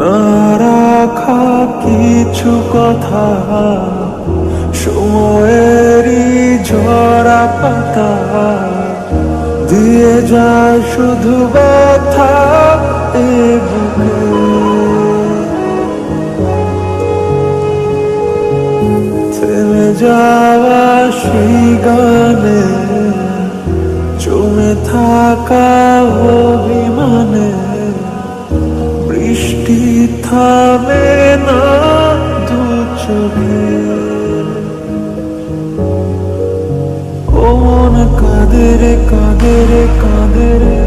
না রাখা কিছু কথা, সময়েরই ঝরা পাতা। দিয়ে যায় শুধু ব্যথা এ বুকে। থেমে যাওয়া সেই গানে জমে থাকা অভিমানে। বৃষ্টি থামে না দু চোখে। কোন কাদের কাদের রে।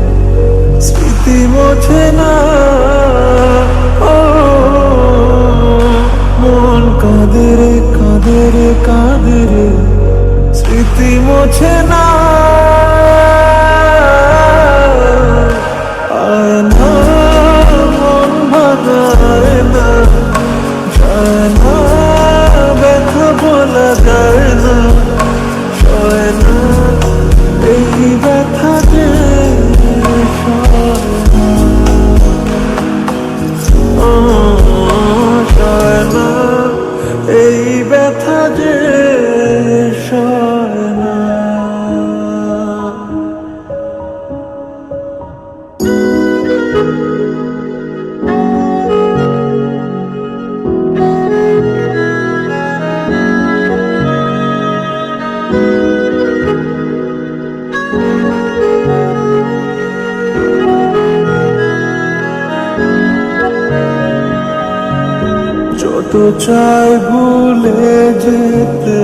যত চাই ভুলে যেতে?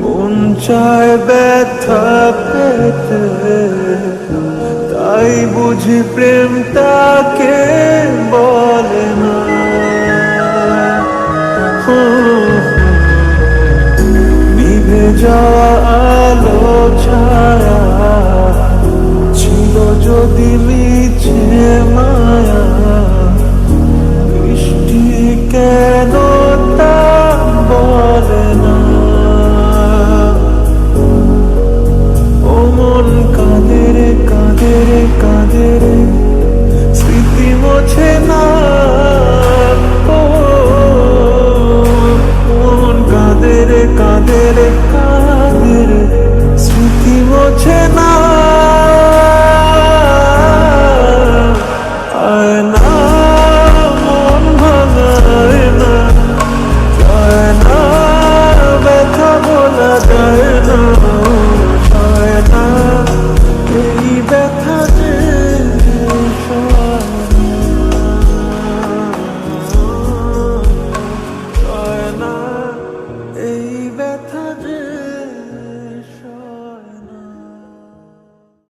মন চায় ব্যথা পেতে। তাই বুঝি প্রেম তাকে বলে না। নিভে যাওয়া আলো ছায়া ছিল যদি